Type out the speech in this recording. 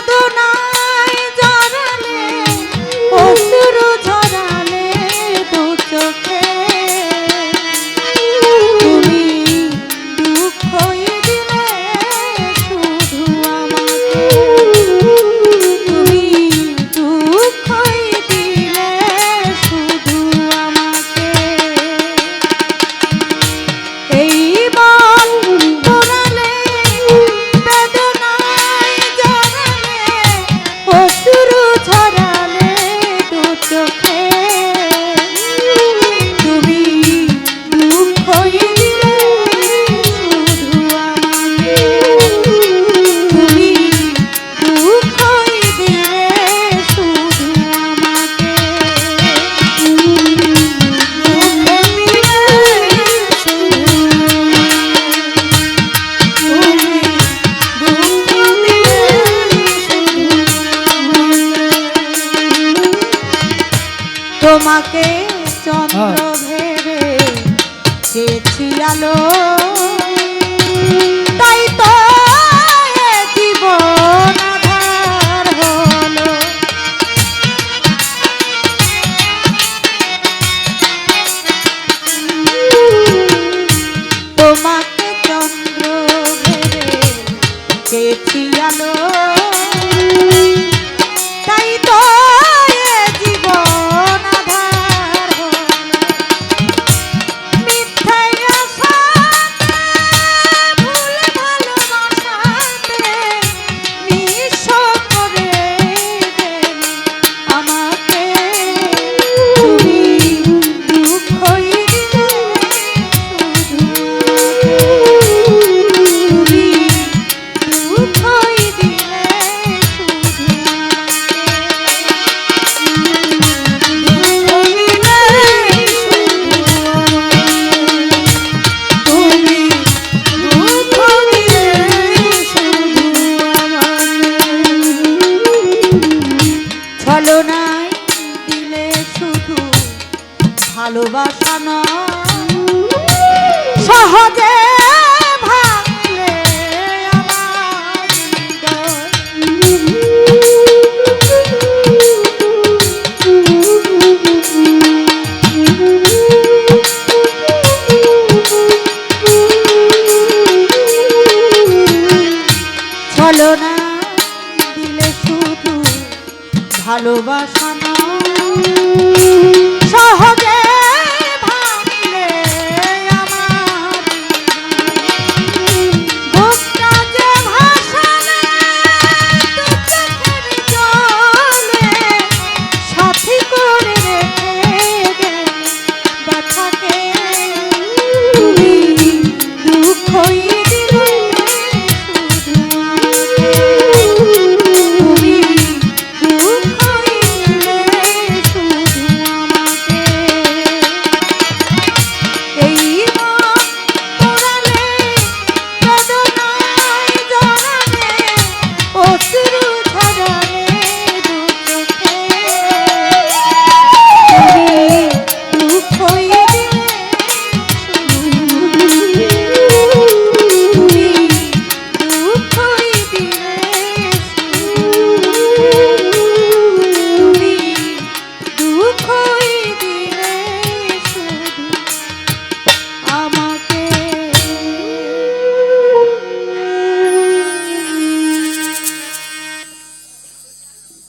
সাধনা তোমাকে চন্দ্র ভেবে চেয়েছি আলো। তাই তো জীবন আধার হলো। তোমাকে চন্দ্র ভেবে চেয়েছি আলো। তাই তো ভালোবাসা সহজে আমার ছলনা দিলে শুধু ভালোবাসা নয়